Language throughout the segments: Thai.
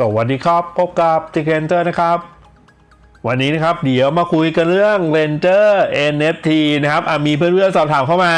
สวัสดีครับ พบกับจิเกนเตอร์นะครับ วันนี้นะครับ เดี๋ยวมาคุยกันเรื่อง Ranger NFT นะครับอะมีเพื่อนๆสอบถามเข้ามา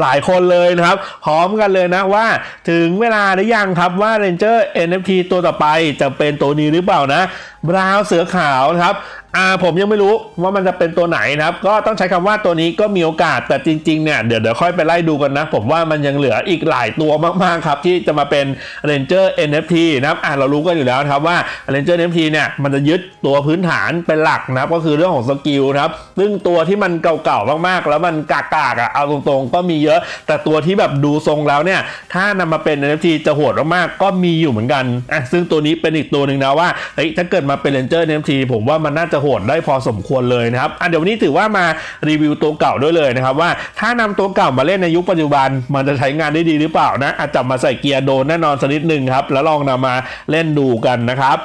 หลายคนเลยนะครับ พร้อมกันเลยนะว่าถึงเวลาหรือยังครับว่า Ranger NFT ตัวต่อไปจะเป็นตัวนี้หรือเปล่านะบราวน์เสือขาวนะครับ อ่าผมยังไม่รู้ว่ามันจะเป็นตัวไหนนะครับ ก็ต้องใช้คำว่าตัวนี้ก็มีโอกาสแต่จริงๆเนี่ยเดี๋ยวเดี๋ยวค่อยไปไล่ดูกันนะ ผมว่ามันยังเหลืออีกหลายตัวมากๆครับ ที่จะมาเป็น Ranger NFT นะครับอ่าเรารู้กันอยู่แล้วนะครับว่า Ranger NFT เนี่ยมันจะยึดตัวพื้นฐานเป็นหลักนะครับ ก็คือเรื่องของสกิลนะครับ ซึ่งตัวที่มันเก่าๆมากๆ แล้วมันกากๆอะเอาตรงๆ ก็มีเยอะ แต่ตัวที่แบบดูทรงแล้วเนี่ยถ้านำมาเป็น NFT จะโหดมากๆก็มีอยู่เหมือนกันอะซึ่งตัวนี้เป็นอีกตัวหนึ่งนะว่าเฮ้ยถ้าเกิดมาเป็น Ranger NFT ผมว่ามันน่าจะโหดได้พอสมควรเลยนะครับอะเดี๋ยววันนี้ถือว่ามารีวิวตัวเก่าด้วยเลยนะครับว่าถ้านำตัวเก่ามาเล่นในยุคปัจจุบัน มันจะใช้งานได้ดีหรือเปล่านะอาจจะมาใส่เกียร์โดนแน่นอนสักนิดหนึ่งครับแล้วลองนำมาเล่นดูกันนะครับ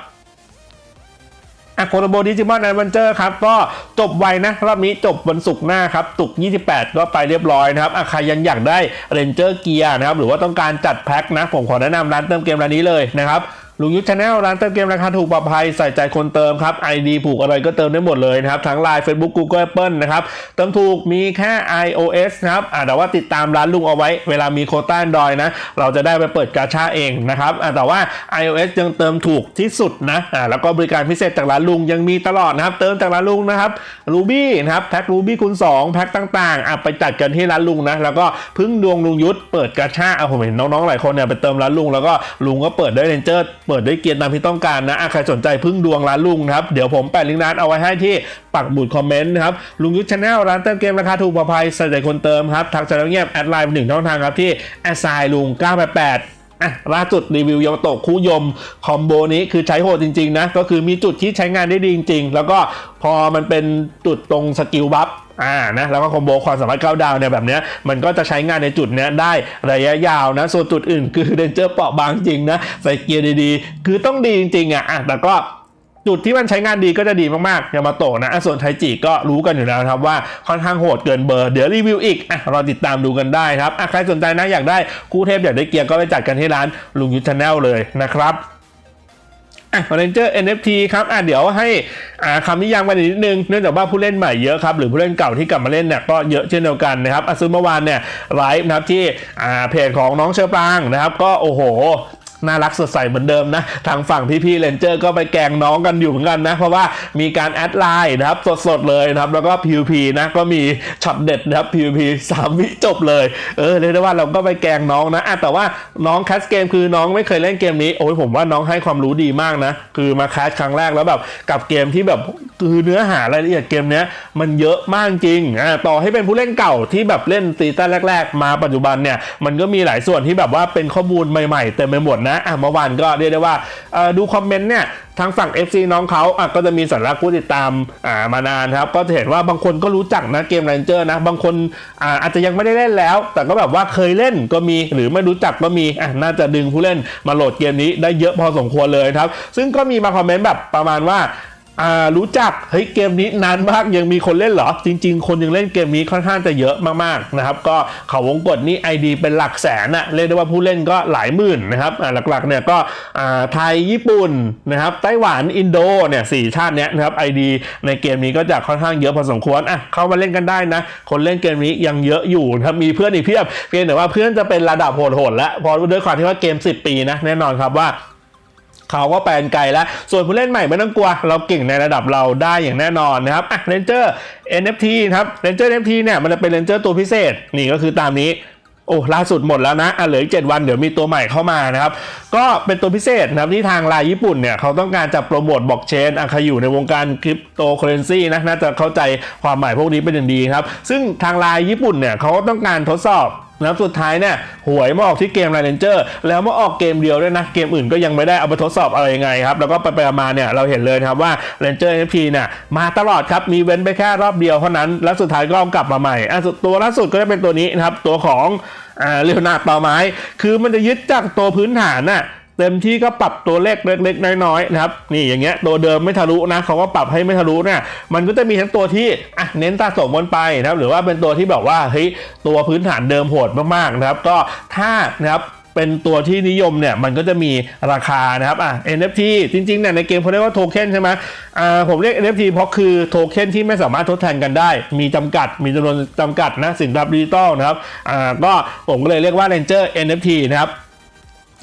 อะโคโรโบดิจิมอนแอดเวนเจอร์ครับก็จบไวนะ รอบนี้จบวันศุกร์หน้าครับตุก 28 ก็ไปเรียบร้อยนะครับอะใครยังอยากได้เรนเจอร์เกียร์นะครับ หรือว่าต้องการจัดแพ็คนะ ผมขอแนะนำร้านเติมเกมร้านนี้เลยนะครับ ลุงยุทธชาแนลร้านเติมเกมราคาถูกปลอดภัยใส่ใจคนเติมครับ ID ผูกอะไรก็เติมได้หมดเลยนะครับ ทั้ง Line Facebook Google Apple นะครับ เติมถูกมีแค่ iOS นะครับแต่ว่าติดตามร้านลุงเอาไว้ เวลามีโคต้า Android นะ เราจะได้ไปเปิดกาชาเองนะครับแต่ว่า iOS ยังเติมถูกที่สุดนะแล้วก็บริการพิเศษจากร้านลุงยังมีตลอดนะครับ เติมจากร้านลุงนะครับ Ruby นะครับแพ็ค Ruby คูณ2แพ็คต่างๆไปจัดกันที่ร้านลุงนะแล้วก็พึ่งดวงลุงยุทธเปิดกาชาอะผมเห็นน้องๆหลายคนเนี่ยไปเติมร้านลุงแล้วก็ลุงก็เปิดได้เรนเจอร์เปิดได้เกียร์ตามที่ต้องการนะใครสนใจพึ่งดวงร้านลุงนะครับ เดี๋ยวผมแปะลิงก์ร้านเอาไว้ให้ที่ปักบุดคอมเมนต์นะครับ ลุงยุทธชาแนลร้านเติมเกมราคาถูกปลอดภัยใส่ใจคนเติมครับ ทักจะเงียบแอดไลน์หนึ่งช่องทางครับที่แอดไซลุง988อะล่าสุดรีวิวยามาโตะคู่ยม คอมโบนี้คือใช้โหดจริง ๆ นะ ก็คือมีจุดที่ใช้งานได้ดีจริง ๆ แล้วก็พอมันเป็นจุดตรงสกิลบัฟ อ่านะแล้วก็คอมโบความสามารถก้าวดาวเนี่ยแบบเนี้ยมันก็จะใช้งานในจุดเนี้ยได้ระยะยาวนะส่วนจุดอื่นคือเดนเจอร์เปราะบางจริงนะใส่เกียร์ดีๆ คือต้องดีจริงๆอะอะแต่ก็จุดที่มันใช้งานดีก็จะดีมากๆยามาโตะนะ ส่วนไทจิก็รู้กันอยู่แล้วครับว่าค่อนข้างโหดเกินเบอร์ เดี๋ยวรีวิวอีกอะรอติดตามดูกันได้ครับอะใครสนใจนะอยากได้คู่เทพอยากได้เกียร์ก็ไปจัดกันที่ร้านลุงยุทธแนลเลยนะครับ อะฟอนเจอร์ NFT ครับอะเดี๋ยวให้อ่าคำนิยามกันอีกนิดนึง เนื่องจากว่าผู้เล่นใหม่เยอะครับ หรือผู้เล่นเก่าที่กลับมาเล่นเนี่ยก็เยอะเช่นเดียวกันนะครับอะซึ่งเมื่อวานเนี่ยไลฟ์นะครับที่อ่าเพจของน้องเชอปรางนะครับ ก็โอ้โห น่ารักสดใสเหมือนเดิมนะ ทางฝั่งพี่ๆเลนเจอร์ก็ไปแกงน้องกันอยู่เหมือนกันนะ เพราะว่ามีการแอดไลน์นะครับสดๆเลยนะครับ แล้วก็ PVP นะก็มีช็อตเด็ดนะครับ PVP สามวิจบเลย เออเรียกได้ว่าเราก็ไปแกงน้องนะอะแต่ว่าน้องแคสเกมคือน้องไม่เคยเล่นเกมนี้โอ้ยผมว่าน้องให้ความรู้ดีมากนะ คือมาแคสครั้งแรกแล้วแบบกับเกมที่แบบคือเนื้อหารายละเอียดเกมนี้มันเยอะมากจริงอะต่อให้เป็นผู้เล่นเก่าที่แบบเล่นซีซั่นแรก ๆ มาปัจจุบันเนี่ยมันก็มีหลายส่วนที่แบบว่าเป็นข้อมูลใหม่ๆเต็มไปหมดนะอะเมื่อวานก็เรียกได้ว่าดูคอมเมนต์เนี่ยทางฝั่ง FC น้องเขาอะก็จะมีสัญลักษณ์ผู้ติดตามอ่ามานานครับ ก็จะเห็นว่าบางคนก็รู้จักนะเกมเรนเจอร์นะ บางคนอ่าอาจจะยังไม่ได้เล่นแล้ว แต่ก็แบบว่าเคยเล่นก็มีหรือไม่รู้จักก็มีอะน่าจะดึงผู้เล่นมาโหลดเกมนี้ได้เยอะพอสมควรเลยครับ ซึ่งก็มีมาคอมเมนต์แบบประมาณว่า อ่ารู้จักเฮ้ยเกมนี้นานมากยังมีคนเล่นเหรอ จริง ๆ คนยังเล่นเกมนี้ค่อนข้างจะเยอะมากๆนะครับก็เขาวงกดนี่ ID เป็นหลักแสนอะเรียกได้ว่าผู้เล่นก็หลายหมื่นนะครับอ่าหลักๆเนี่ยก็อ่าไทยญี่ปุ่นนะครับไต้หวันอินโดเนี่ยสี่ชาติเนี้ยนะครับ ID ในเกมนี้ก็จะค่อนข้างเยอะพอสมควรอะเข้ามาเล่นกันได้นะ คนเล่นเกมนี้ยังเยอะอยู่นะครับมีเพื่อนอีกเพียบเพียงแต่ว่าเพื่อนจะเป็นระดับโหดๆแล้วเพอด้วยความที่ว่าเกม 10 ปีนะแน่นอนครับว่า เขาก็แปลนไกลแล้ว ส่วนผู้เล่นใหม่ไม่ต้องกลัว เราเก่งในระดับเราได้อย่างแน่นอนนะครับอะเรนเจอร์ NFT ครับเรนเจอร์ NFT เนี่ยมันจะเป็นเรนเจอร์ตัวพิเศษ นี่ก็คือตามนี้โอ้ล่าสุดหมดแล้วนะอะเหลืออีก7วันเดี๋ยวมีตัวใหม่เข้ามานะครับ ก็เป็นตัวพิเศษนะครับที่ทางรายญี่ปุ่นเนี่ยเขาต้องการจะโปรโมทบล็อกเชนอะใครอยู่ในวงการคริปโตเคอเรนซีนะน่าจะเข้าใจความหมายพวกนี้เป็นอย่างดีครับ ซึ่งทางรายญี่ปุ่นเนี่ยเขาก็ต้องการทดสอบ แล้วสุดท้ายเนี่ยหวยมาออกที่เกมไรเลนเจอร์แล้วมาออกเกมเดียวด้วยนะ เกมอื่นก็ยังไม่ได้เอาไปทดสอบอะไรยังไงครับ แล้วก็ไปไปมาเนี่ยเราเห็นเลยครับว่าเลนเจอร์เอฟพีเนี่ยมาตลอดครับ มีเว้นไปแค่รอบเดียวเท่านั้น แล้วสุดท้ายก็กลับมาใหม่อะสุดตัวล่าสุดก็จะเป็นตัวนี้นะครับ ตัวของอ่าเรียวนาดต่อไม้ คือมันจะยึดจากตัวพื้นฐานน่ะ เต็มที่ก็ปรับตัวเลขเล็กๆน้อยๆนะครับนี่อย่างเงี้ยตัวเดิมไม่ทะลุนะเขาก็ปรับให้ไม่ทะลุเนี่ยมันก็จะมีทั้งตัวที่อะเน้นสะสมบนไปนะครับหรือว่าเป็นตัวที่แบบว่าเฮ้ยตัวพื้นฐานเดิมโหดมากๆนะครับ ก็ถ้านะครับเป็นตัวที่นิยมเนี่ยมันก็จะมีราคานะครับอะ NFT จริงๆเนี่ยในเกมเขาเรียกว่าโทเค็นใช่ไหมอ่าผมเรียก NFT เพราะคือโทเค็นที่ไม่สามารถทดแทนกันได้ มีจำกัดมีจำนวนจำกัดนะสินทรัพย์ดิจิตอลนะครับอ่าก็ผมก็เลยเรียกว่า Ranger NFT นะครับ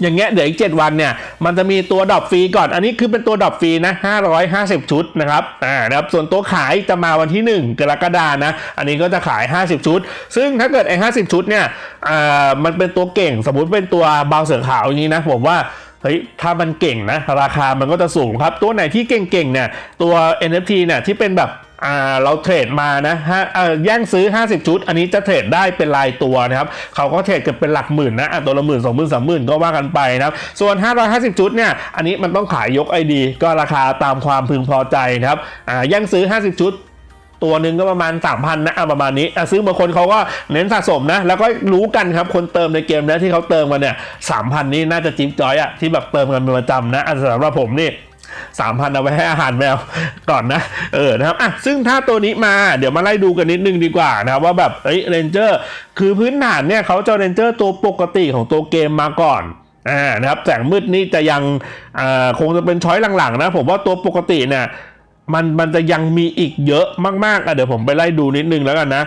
อย่างเงี้ยเดี๋ยวอีก 7 วันเนี่ย มันจะมีตัวดรอปฟรีก่อน อันนี้คือเป็นตัวดรอปฟรีนะ550 ชุดนะครับอ่านะครับส่วนตัวขายจะมาวันที่ 1 กรกฎานะ อันนี้ก็จะขาย 50 ชุด ซึ่งถ้าเกิดไอ้50 ชุดเนี่ยอ่ามันเป็นตัวเก่งสมมุติเป็นตัวเบาเสือขาวอย่างนี้นะผมว่า เฮ้ยถ้ามันเก่งนะ ราคามันก็จะสูงครับ ตัวไหนที่เก่งๆเนี่ยตัว NFT เนี่ยที่เป็นแบบอ่าเราเทรดมานะฮะอ่อแย่งซื้อ 50 ชุด อันนี้จะเทรดได้เป็นรายตัวนะครับเขาก็เทรดกันเป็นหลักหมื่นนะตัวละหมื่นสองหมื่นสามหมื่นก็ว่ากันไปนะครับส่วน 550 ชุดเนี่ยอันนี้มันต้องขายยก ID ก็ราคาตามความพึงพอใจนะครับอ่าแย่งซื้อ 50 ชุด ตัวหนึ่งก็ประมาณ 3,000นะอะประมาณนี้ซื้อบางคนเขาก็เน้นสะสมนะ แล้วก็รู้กันครับคนเติมในเกมนะที่เขาเติมมาเนี่ย3,000นี่น่าจะจิ๊บจอยอะที่แบบเติมกันเป็นประจำนะอะสำหรับผมนี่3,000เอาไว้ให้อาหารแมวก่อนนะ เออนะครับอะซึ่งถ้าตัวนี้มาเดี๋ยวมาไล่ดูกันนิดนึงดีกว่านะครับว่าแบบเอ้ยเรนเจอร์คือพื้นฐานเนี่ยเขาจะเรนเจอร์ตัวปกติของตัวเกมมาก่อนอ่านะครับแสงมืดนี่จะยังอ่าคงจะเป็นช้อยหลังๆนะ ผมว่าตัวปกติเนี่ย มันมันจะยังมีอีกเยอะมากๆอะเดี๋ยวผมไปไล่ดูนิดนึงแล้วกันนะ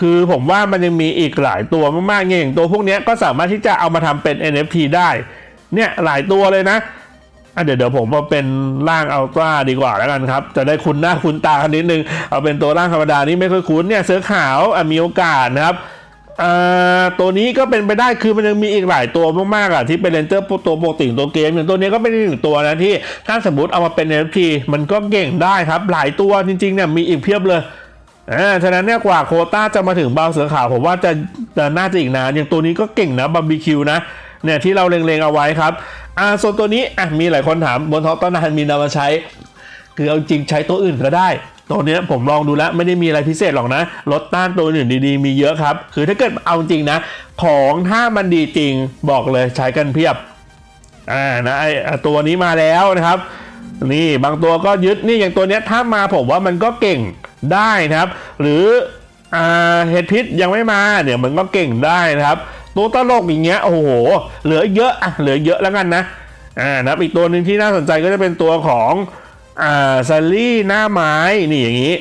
คือผมว่ามันยังมีอีกหลายตัวมากๆเนี่ยอย่างตัวพวกนี้ก็สามารถที่จะเอามาทำเป็น NFT ได้ เนี่ยหลายตัวเลยนะอะเดี๋ยวเดี๋ยวผมมาเป็นร่างอัลตร้าดีกว่าแล้วกันครับ จะได้คุ้นหน้าคุ้นตากันนิดนึง เอาเป็นตัวร่างธรรมดานี่ไม่ค่อยคุ้นเนี่ยเสือขาวอะมีโอกาสนะครับ อ่าตัวนี้ก็เป็นไปได้คือมันยังมีอีกหลายตัวมากๆอะที่เป็นเรนเจอร์ตัวปกติขอตัวเกมอย่างตัวนี้ก็เป็นอีกหนึ่งตัวนะที่ถ้าสมมติเอามาเป็น NFT มันก็เก่งได้ครับ หลายตัวจริงๆเนี่ยมีอีกเพียบเลยอ่าฉะนั้นเนี่ยกว่าโคต้าจะมาถึงเบาเสือขาวผมว่าจะจะน่าจะอีกนานอย่างตัวนี้ก็เก่งนะบาร์บีคิวนะเนี่ยที่เราเล็งๆเอาไว้ครับอ่าส่วนตัวนี้อะมีหลายคนถามบนท้องต้นนานมีนำมาใช้ คือเอาจริงใช้ตัวอื่นก็ได้ ตัวนี้ผมลองดูแล้วไม่ได้มีอะไรพิเศษหรอกนะลดต้านตัวอื่นดีๆมีเยอะครับ คือถ้าเกิดเอาจริงนะ ของถ้ามันดีจริงบอกเลยใช้กันเพียบอ่านะไอตัวนี้มาแล้วนะครับ นี่บางตัวก็ยึดนี่อย่างตัวเนี้ยถ้ามาผมว่ามันก็เก่งได้นะครับ หรืออ่าเฮดพิษยังไม่มาเดี๋ยวมันก็เก่งได้นะครับ ตัวตลกอย่างเงี้ยโอ้โหเหลือเยอะอะเหลือเยอะแล้วกันนะอ่านะครับอีกตัวหนึ่งที่น่าสนใจก็จะเป็นตัวของ อ่าซัลลี่หน้าไม้นี่อย่างนี้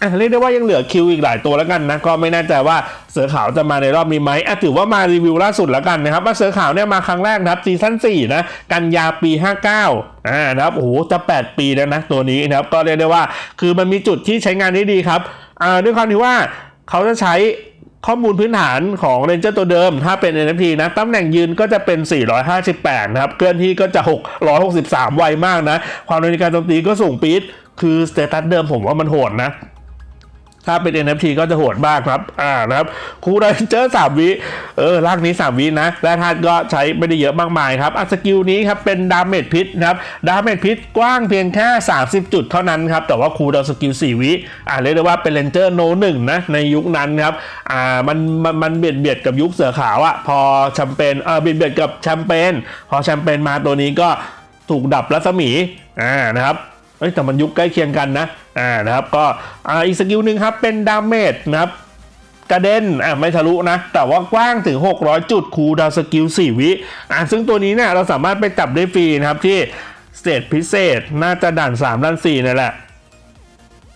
อะเรียกได้ว่ายังเหลือคิวอีกหลายตัวแล้วกันนะ ก็ไม่แน่ใจว่าเสือขาวจะมาในรอบนี้ไหมอะถือว่ามารีวิวล่าสุดแล้วกันนะครับว่าเสือขาวเนี่ยมาครั้งแรกนะครับซีซั่น4นะกันยาปี 59อ่านะครับโอ้โหจะ 8 ปีแล้วนะตัวนี้นะครับก็เรียกได้ว่าคือมันมีจุดที่ใช้งานได้ดีครับอ่าด้วยความที่ว่าเขาจะใช้ ข้อมูลพื้นฐานของเรนเจอร์ตัวเดิม ถ้าเป็น NFT นะตำแหน่งยืนก็จะเป็น 458 นะครับ เคลื่อนที่ก็จะ 663 ไวมากนะ ความเร็วในการโจมตีก็สูงปี๊ดคือสเตตัสเดิมผมว่ามันโหดนะ ถ้าเป็น NFT ก็จะโหดมากครับ อ่านะครับคูไดเจอร์สามวิเออร่างนี้ 3 วินะ และธาตุก็ใช้ไม่ได้เยอะมากมายครับอะสกิลนี้ครับเป็นดาเมจพิษนะครับ ดาเมจพิษกว้างเพียงแค่ 30 จุดเท่านั้นครับ แต่ว่าคูดาวสกิล 4 วิ อ่าเรียกได้ว่าเป็นเลนเจอร์โนหนึ่งนะ ในยุคนั้นครับ อ่ามันมันมันเบียดเบียดกับยุคเสือขาวอะพอแชมเปญเออเบียดเบียดกับแชมเปญพอแชมเปญมาตัวนี้ก็ถูกดับรัศมี อ่า นะครับ เอ้ยแต่มันยุคใกล้เคียงกันนะอ่านะครับก็อ่าอีกสกิลหนึ่งครับเป็นดาเมจนะครับกระเด็นอ่าไม่ทะลุนะ แต่ว่ากว้างถึง 600 จุดคูดาวสกิล 4 วิอ่าซึ่งตัวนี้เนี่ยเราสามารถไปจับได้ฟรีนะครับที่สเตจพิเศษน่าจะด่าน 3 ด่าน4นั่แหละ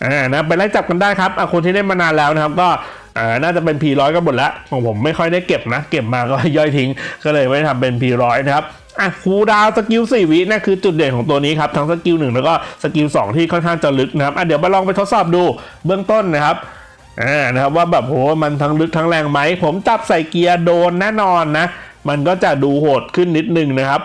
อ่านะไปไล่จับกันได้ครับอะคนที่เล่นมานานแล้วนะครับก็อ่าน่าจะเป็น P100 กันหมดล้วของผมไม่ค่อยได้เก็บนะ เก็บมาก็ย่อยทิ้ง ก็เลยไม่ทำเป็น P100 นะครับ อะคูดาวสกิล4วินั่นคือจุดเด่นของตัวนี้ครับทั้งสกิล1แล้วก็สกิล2ที่ค่อนข้างจะลึกนะครับอะเดี๋ยวมาลองไปทดสอบดูเบื้องต้นนะครับอ่านะครับว่าแบบโหมันทั้งลึกทั้งแรงไหมผมจับใส่เกียร์โดนแน่นอนนะ มันก็จะดูโหดขึ้นนิดนึงนะครับ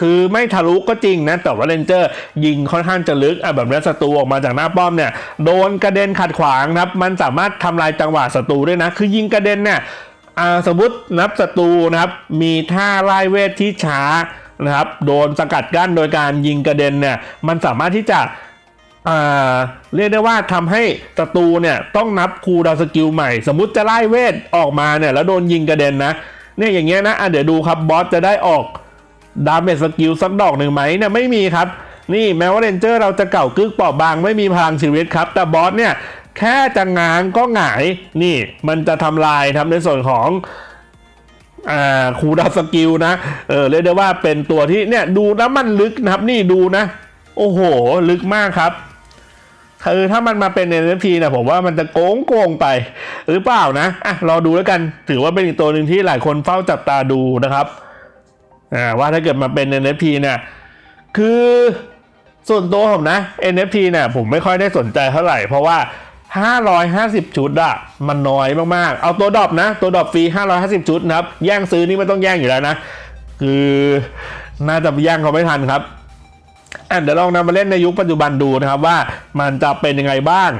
คือไม่ทะลุก็จริงนะ แต่ว่าเรนเจอร์ ยิงค่อนข้างจะลึกอะแบบนี้ศัตรูออกมาจากหน้าป้อมเนี่ย โดนกระเด็นขัดขวางครับ มันสามารถทำลายจังหวะศัตรูด้วยนะ คือยิงกระเด็นเนี่ย อ่าสมมตินับศัตรูนะครับ มีท่าไล่เวทที่ช้านะครับ โดนสกัดกั้นโดยการยิงกระเด็นเนี่ย มันสามารถที่จะเรียกได้ว่าทำให้ศัตรูเนี่ยต้องนับคูดาวสกิลใหม่ สมมุติจะไล่เวทออกมาเนี่ยแล้วโดนยิงกระเด็นนะเนี่ยอย่างเงี้ยนะอะเดี๋ยวดูครับบอสจะได้ออกดาเมจสกิลสักดอกหนึ่งไหมเนี่ยไม่มีครับ นี่แม้ว่าเรนเจอร์เราจะเก่ากึกเปราะบางไม่มีพลังชีวิตครับ แต่บอสเนี่ย แค่จะง้างก็หงายนี่มันจะทำลายครับในส่วนของอ่าคูดาวสกิลนะเออเรียกได้ว่าเป็นตัวที่เนี่ยดูนะมันลึกนะครับ นี่ดูนะ โอ้โห ลึกมากครับคือถ้ามันมาเป็น NFT นะผมว่ามันจะโกงโกงไป หรือเปล่านะอะรอดูแล้วกันถือว่าเป็นอีกตัวหนึ่งที่หลายคนเฝ้าจับตาดูนะครับอ่าว่าถ้าเกิดมาเป็น NFT เนี่ยคือส่วนตัวผมนะ NFT เนี่ยผมไม่ค่อยได้สนใจเท่าไหร่เพราะว่า 550 ชุดอะมันน้อยมากๆ เอาตัวดรอปนะ ตัวดรอปฟรี 550 ชุดนะครับ แย่งซื้อนี่ไม่ต้องแย่งอยู่แล้วนะ คือน่าจะแย่งเขาไม่ทันครับอะเดี๋ยวลองนำมาเล่นในยุคปัจจุบันดูนะครับว่ามันจะเป็นยังไงบ้าง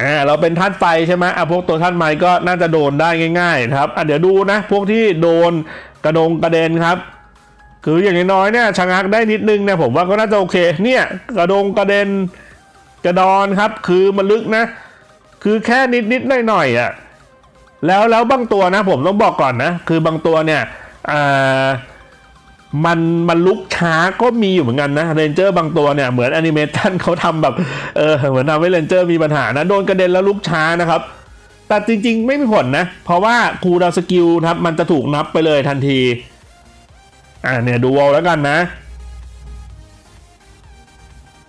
อ่าเราเป็นท่านไฟใช่ไหมอะพวกตัวท่านไม้ก็น่าจะโดนได้ง่ายๆนะครับอะเดี๋ยวดูนะ พวกที่โดนกระดงกระเด็นครับ คืออย่างน้อยๆเนี่ยชะงักได้นิดนึงเนี่ยผมว่าก็น่าจะโอเค เนี่ยกระดงกระเด็น กระดอนครับ คือมันลึกนะ คือแค่นิดนิดหน่อยหน่อยๆอะแล้วแล้วบางตัวนะ ผมต้องบอกก่อนนะ คือบางตัวเนี่ยอ่ามันมันลุกช้าก็มีอยู่เหมือนกันนะเรนเจอร์บางตัวเนี่ยเหมือนแอนิเมชันเขาทำแบบเออเหมือนทำให้เรนเจอร์มีปัญหานะโดนกระเด็นแล้วลุกช้านะครับ แต่จริงๆ ไม่มีผลนะ เพราะว่าครูดาวสกิลครับมันจะถูกนับไปเลยทันที อ่าเนี่ยดูเอาแล้วกันนะ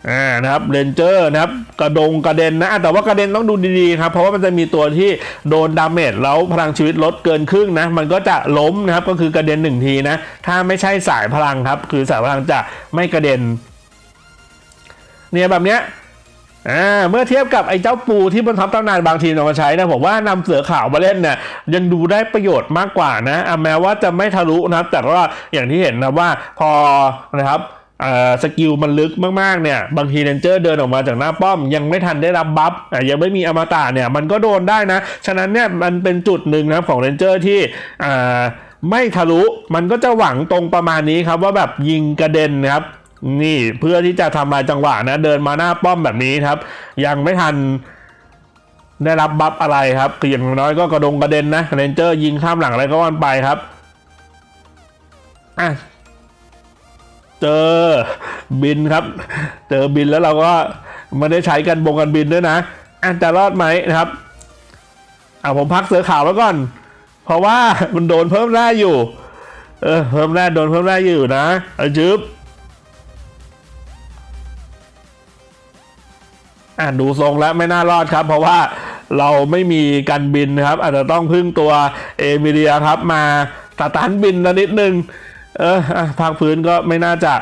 อ่านะครับเรนเจอร์นะครับกระดงกระเด็นนะแต่ว่ากระเด็นต้องดูดีๆครับเพราะว่ามันจะมีตัวที่โดนดาเมจแล้วพลังชีวิตลดเกินครึ่งนะมันก็จะล้มนะครับก็คือกระเด็นหนึ่งทีนะถ้าไม่ใช่สายพลังครับ คือสายพลังจะไม่กระเด็นเนี่ยแบบเนี้ยอ่าเมื่อเทียบกับไอ้เจ้าปูที่บนท็อปตำนานบางทีมเอามาใช้นะผมว่านำเสือขาวมาเล่นเนี่ยยังดูได้ประโยชน์มากกว่านะอะแม้ว่าจะไม่ทะลุนะครับแต่ว่าอย่างที่เห็นนะว่าพอนะครับ สกิลมันลึกมากๆเนี่ย บางทีเรนเจอร์เดินออกมาจากหน้าป้อม ยังไม่ทันได้รับบัฟยังไม่มีอมตะเนี่ยมันก็โดนได้นะ ฉะนั้นเนี่ยมันเป็นจุดหนึ่งนะครับของเรนเจอร์ที่ไม่ทะลุมันก็จะหวังตรงประมาณนี้ครับว่าแบบยิงกระเด็นนะครับนี่เพื่อที่จะทำลายจังหวะนะ เดินมาหน้าป้อมแบบนี้ครับ ยังไม่ทันได้รับบัฟอะไรครับคืออย่างน้อยก็กระดงกระเด็นนะเรนเจอร์ยิงข้ามหลังอะไรก็วันไปครับอะ เจอบินครับ เจอบินแล้วเราก็ไม่ได้ใช้กันบงกันบินด้วยนะอะจะรอดไหมนะครับอะผมพักเสือขาวไว้ก่อน เพราะว่ามันโดนเพิ่มแร่อยู่ เออเพิ่มแร่โดนเพิ่มแร่อยู่นะเอาจึ๊บอะดูทรงแล้วไม่น่ารอดครับ เพราะว่าเราไม่มีการบินนะครับ อาจจะต้องพึ่งตัวเอมิเลียครับ มาสตาร์ทบินละนิดนึง เออภาคพื้นก็ไม่น่าจะ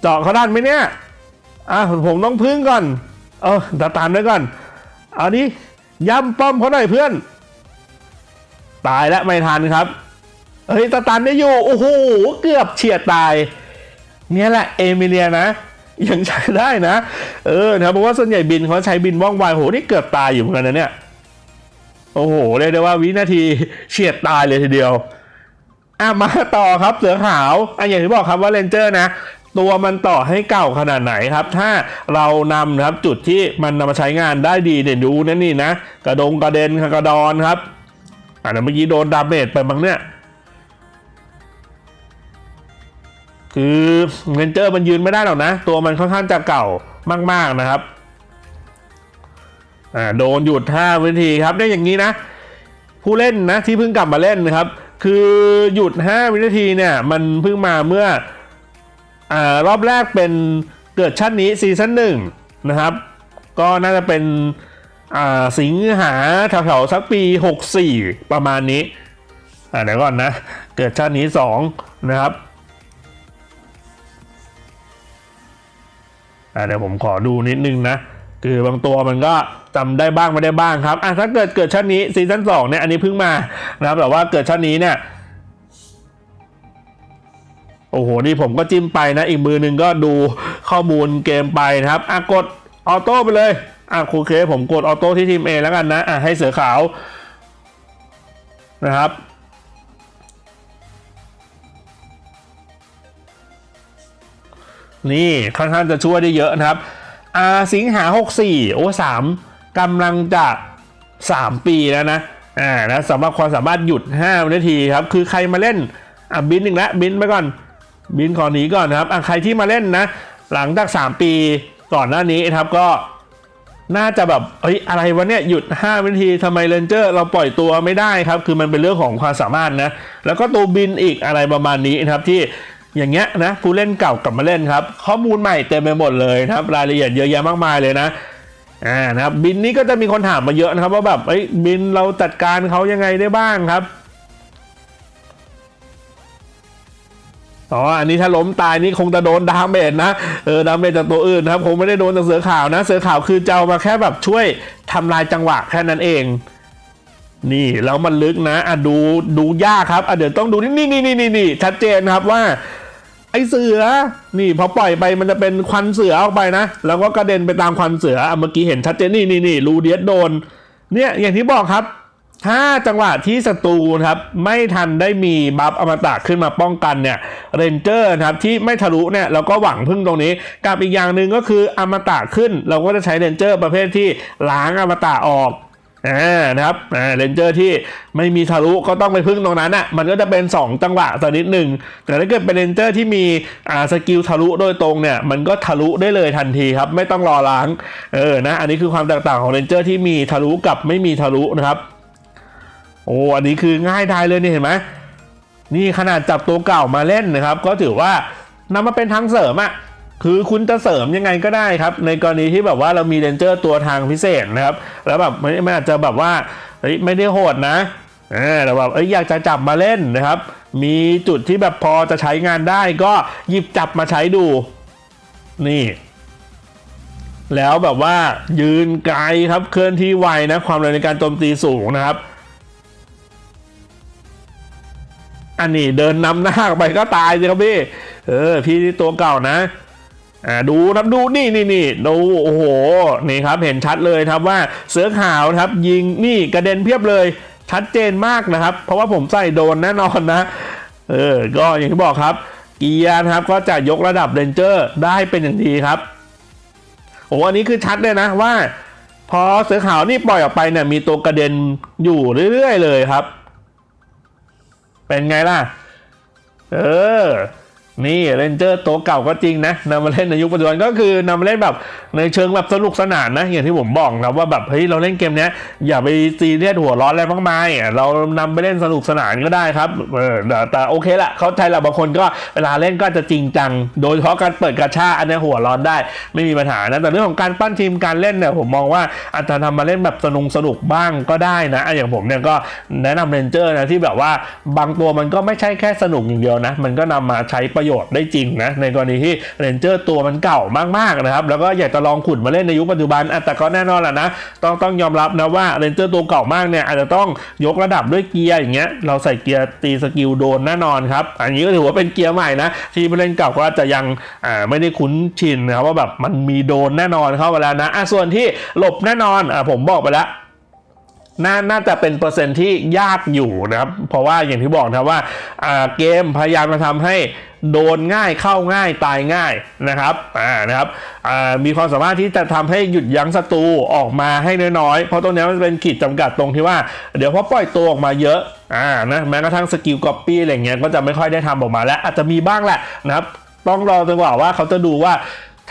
เจาะเขาด้านไหมเนี่ย อะผมต้องพึ่งก่อน เออสตาร์ทไว้ก่อน เอาดิย้ำป้อมเขาหน่อยเพื่อน ตายแล้วไม่ทันครับ เฮ้ยตาร์ทได้อยู่ โอ้โห เกือบเฉียดตาย เนี่ยแหละเอมิเลียนะยังใช้ได้นะ เออนะครับเพราะว่าส่วนใหญ่บินเขาใช้บินว่องไวโหนี่เกือบตายอยู่เหมือนกันนะเนี่ย โอ้โหเรียกได้ว่าวินาทีเฉียดตายเลยทีเดียว อะมาต่อครับเสือขาวอะอย่างที่บอกครับว่าเรนเจอร์นะตัวมันต่อให้เก่าขนาดไหนครับ ถ้าเรานำนะครับจุดที่มันนำมาใช้งานได้ดีเด่นดูนั่นนี่นะ กระดงกระเด็นกระดอนครับอะเมื่อกี้โดนดาเมจไปบ้างเนี่ย คือเรนเจอร์มันยืนไม่ได้หรอกนะ ตัวมันค่อนข้างจะเก่ามาก ๆนะครับอ่าโดนหยุด5วินาทีครับได้อย่างนี้นะ ผู้เล่นนะที่เพิ่งกลับมาเล่นนะครับ คือหยุด 5 วินาทีเนี่ย มันเพิ่งมาเมื่ออรอบแรกเป็นเกิดชั้นนี้ซีซั่นหนึ่งนะครับ ก็น่าจะเป็นสิงหาแถวๆสักปี 64 ประมาณนี้เดี๋ยวก่อนนะ เกิดชั้นนี้ 2 นะครับเดี๋ยวผมขอดูนิดนึงนะ คือบางตัวมันก็จำได้บ้างไม่ได้บ้างครับอะถ้าเกิดเกิดชั้นนี้ซีซั่นสองเนี่ยอันนี้เพิ่งมานะครับแต่ว่าเกิดชั้นนี้เนี่ยโอ้โห นี่ผมก็จิ้มไปนะ อีกมือหนึ่งก็ดูข้อมูลเกมไปนะครับอะกดออโต้ไปเลยอะครูเคผมกดออโต้ที่ทีม A แล้วกันนะอะให้เสือขาวนะครับนี่ค่อนข้างจะช่วยได้เยอะนะครับ อ่าสิงหา 64 โอ้สามกำลังจะ 3 ปีแล้วนะอ่านะสำหรับความสามารถหยุด5วินาทีครับ คือใครมาเล่นอะบินหนึ่งละบินไปก่อน บินขอหนีก่อนนะครับอะใครที่มาเล่นนะ หลังจาก 3 ปีก่อนหน้านี้ครับก็น่าจะแบบเอ้ยอะไรวะเนี่ยหยุด 5 วินาทีทำไมเรนเจอร์เราปล่อยตัวไม่ได้ครับ คือมันเป็นเรื่องของความสามารถนะ แล้วก็ตัวบินอีกอะไรประมาณนี้นะครับที่ อย่างเงี้ยนะผู้เล่นเก่ากลับมาเล่นครับ ข้อมูลใหม่เต็มไปหมดเลยนะครับ รายละเอียดเยอะแยะมากมายเลยนะอ่านะครับบินนี้ก็จะมีคนถามมาเยอะนะครับ ว่าแบบเอ้บินเราจัดการเขายังไงได้บ้างครับอ๋อ อันนี้ถ้าล้มตายนี่คงจะโดนดาเมจนะ เออ ดาเมจจากตัวอื่นนะครับ คงไม่ได้โดนจากเสือขาวนะ เสือขาวคือจะเอามาแค่แบบช่วยทำลายจังหวะแค่นั้นเอง นี่แล้วมันลึกนะ อะดูดูยากครับ อะเดี๋ยวต้องดูนี่นี่นี่นี่นี่ชัดเจนครับว่า ไอเสือ นี่พอปล่อยไปมันจะเป็นควันเสือออกไปนะ แล้วก็กระเด็นไปตามควันเสืออะเมื่อกี้เห็นชัดเจนนี่นี่นี่รูเดียสโดน เนี่ยอย่างที่บอกครับ ถ้าจังหวะที่ศัตรูครับ ไม่ทันได้มีบัฟอมตะขึ้นมาป้องกันเนี่ยเรนเจอร์นะครับที่ไม่ทะลุเนี่ยเราก็หวังพึ่งตรงนี้กับอีกอย่างหนึ่งก็คืออมตะขึ้น เราก็จะใช้เรนเจอร์ประเภทที่ล้างอมตะออก อ่านะครับอ่าเรนเจอร์ที่ไม่มีทะลุก็ต้องไปพึ่งตรงนั้นอะมันก็จะเป็น 2 จังหวะสักนิดหนึ่งแต่ถ้าเกิดเป็นเรนเจอร์ที่มีอ่าสกิลทะลุโดยตรงเนี่ยมันก็ทะลุได้เลยทันทีครับ ไม่ต้องรอล้างเออนะอันนี้คือความแตกต่างของเรนเจอร์ที่มีทะลุกับไม่มีทะลุนะครับโอ้อันนี้คือง่ายดายเลยนี่เห็นไหมนี่ขนาดจับตัวเก่ามาเล่นนะครับ ก็ถือว่านำมาเป็นทางเสริมอะ คือคุณจะเสริมยังไงก็ได้ครับ ในกรณีที่แบบว่าเรามีเรนเจอร์ตัวทางพิเศษนะครับ แล้วแบบไม่ไม่อาจจะแบบว่าไม่ได้โหดนะแต่แบบอยากจะจับมาเล่นนะครับ มีจุดที่แบบพอจะใช้งานได้ก็หยิบจับมาใช้ดู นี่ แล้วแบบว่ายืนไกลครับเคลื่อนที่ไวนะ ความเร็วในการโจมตีสูงนะครับอันนี้เดินนำหน้าไปก็ตายสิครับพี่ เออ พี่ตัวเก่านะ อ่าดูนะดูนี่นี่นี่ดูโอ้โหนี่ครับเห็นชัดเลยครับว่าเสือขาวครับยิงนี่กระเด็นเพียบเลยชัดเจนมากนะครับ เพราะว่าผมใส่โดนแน่นอนนะเออก็อย่างที่บอกครับ เกียร์นะครับก็จะยกระดับเรนเจอร์ได้เป็นอย่างดีครับโอ้อันนี้คือชัดเลยนะว่า พอเสือขาวนี่ปล่อยออกไปเนี่ยมีตัวกระเด็นอยู่เรื่อยๆเลยครับ เป็นไงล่ะ เออ นี่เรนเจอร์ตัวเก่าก็จริงนะนำมาเล่นในยุคปัจจุบันก็คือนำมาเล่นแบบในเชิงแบบสนุกสนานนะอย่างที่ผมบอกนะว่าแบบเฮ้ยเราเล่นเกมนี้อย่าไปซีเรียสหัวร้อนอะไรมากมายอะเรานำไปเล่นสนุกสนานก็ได้ครับเออแต่โอเคละเขาใจละบางคนก็เวลาเล่นก็จะจริงจัง โดยเฉพาะการเปิดกาชาอันนี้หัวร้อนได้ไม่มีปัญหานะแต่เรื่องของการปั้นทีมการเล่นเนี่ยผมมองว่าอาจจะทำมาเล่นแบบสนุกสนุกบ้างก็ได้นะอะอย่างผมเนี่ยก็แนะนำเรนเจอร์นะที่แบบว่าบางตัวมันก็ไม่ใช่แค่สนุกอย่างเดียวนะมันก็นำมาใช้ประโยชน์ได้จริงนะในกรณีที่เรนเจอร์ตัวมันเก่ามากๆนะครับแล้วก็อยากจะลองขุดมาเล่นในยุคปัจจุบันแต่ก็แน่นอนแหละนะต้องต้องยอมรับนะว่าเรนเจอร์ตัวเก่ามากเนี่ยอาจจะต้องยกระดับด้วยเกียร์อย่างเงี้ยเราใส่เกียร์ตีสกิลโดนแน่นอนครับอันนี้ก็ถือว่าเป็นเกียร์ใหม่นะที่ผู้เล่นเก่าก็อาจจะยังอ่าไม่ได้คุ้นชินนะครับว่าแบบมันมีโดนแน่นอนเข้ามาแล้วนะอะส่วนที่หลบแน่นอนอะผมบอกไปแล้ว น่าน่าจะเป็นเปอร์เซ็นต์ที่ยากอยู่นะครับ เพราะว่าอย่างที่บอกนะว่าเกมพยายามมาทำให้โดนง่ายเข้าง่ายตายง่ายนะครับอ่านะครับมีความสามารถที่จะทำให้หยุดยั้งศัตรูออกมาให้น้อยๆ เพราะตรงนี้มันเป็นขีดจำกัดตรงที่ว่า เดี๋ยวพอปล่อยตัวออกมาเยอะอ่านะแม้กระทั่งสกิลก๊อปปี้อะไรเงี้ยก็จะไม่ค่อยได้ทำออกมาแล้วอาจจะมีบ้างแหละนะครับ ต้องรอจนกว่าว่าเขาจะดูว่า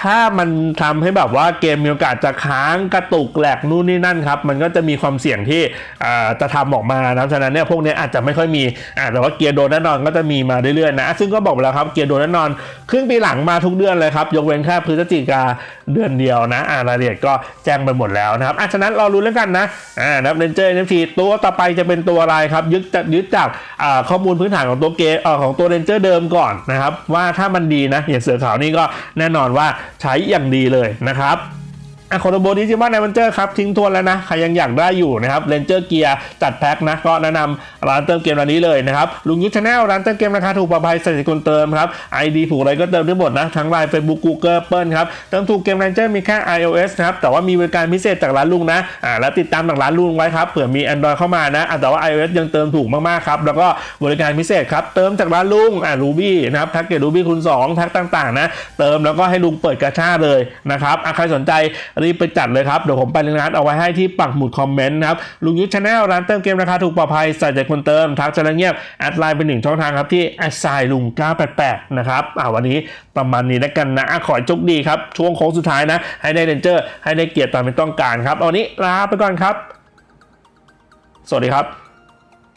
ถ้ามันทำให้แบบว่าเกมมีโอกาสจะค้างกระตุกแหลกนู่นนี่นั่นครับ มันก็จะมีความเสี่ยงที่จะทำออกมานะฉะนั้นเนี่ยพวกนี้อาจจะไม่ค่อยมีแต่ว่าเกียร์โดนแน่นอนก็จะมีมาเรื่อยๆนะ ซึ่งก็บอกไปแล้วครับเกียร์โดนแน่นอนครึ่งปีหลังมาทุกเดือนเลยครับ ยกเว้นแค่พฤศจิกาเดือนเดียวนะอ่ารายละเอียดก็แจ้งไปหมดแล้วนะครับฉะนั้นเรารู้แล้วกันนะอ่านะครับเรนเจอร์เอฟทีตัวต่อไปจะเป็นตัวอะไรครับยึดจากยึดจากข้อมูลพื้นฐานของตัวเกมเอ่อของตัวเรนเจอร์เดิมก่อนนะครับว่าถ้ามันดีนะอย่างเสือขาวนี่ก็แน่นอนว่าใช้อย่างดีเลยนะครับ อะคอร์โบดิจิมอนในวันเจอร์ครับ ทิ้งทวนแล้วนะ ใครยังอยากได้อยู่นะครับเรนเจอร์เกียร์จัดแพ็คนะ ก็แนะนำร้านเติมเกมร้านนี้เลยนะครับ ลุงยุทธชาแนลร้านเติมเกมราคาถูกปลอดภัยใส่ใจคนเติมครับ ID ผูกอะไรก็เติมได้หมดนะ ทั้งไลน์เฟซบุ๊กกูเกิลเปิลครับ เติมถูกเกมเรนเจอร์มีแค่ iOS นะครับ แต่ว่ามีบริการพิเศษจากร้านลุงนะอ่าแล้วติดตามจากร้านลุงไว้ครับเผื่อมี Android เข้ามานะแต่ว่า iOS ยังเติมถูกมากๆครับแล้วก็บริการพิเศษครับเติมจากร้านลุงอ่ารูบี้นะครับแพ็กเกจรูบี้คูณ2แพ็กต่างๆนะเติมแล้วก็ให้ลุงเปิดกระชาเลยนะครับอะใครสนใจรีบไปจัดเลยครับเดี๋ยวผมไปลิงก์ร้านเอาไว้ให้ที่ปักหมุดคอมเมนต์นะครับลุงยุทธชาแนลร้านเติมเกมราคาถูกปลอดภัยใส่ใจคนเติมทักจะเงียบแอดไลน์เป็นหนึ่งช่องทางครับที่แอดไซลุง988นะครับอ่าวันนี้ประมาณนี้แล้วกันนะขอให้โชคดีครับช่วงโค้งสุดท้ายนะ ให้ได้เรนเจอร์ให้ได้เกียรติตามเป็นต้องการครับเอาวันนี้ลาไปก่อนครับ สวัสดีครับ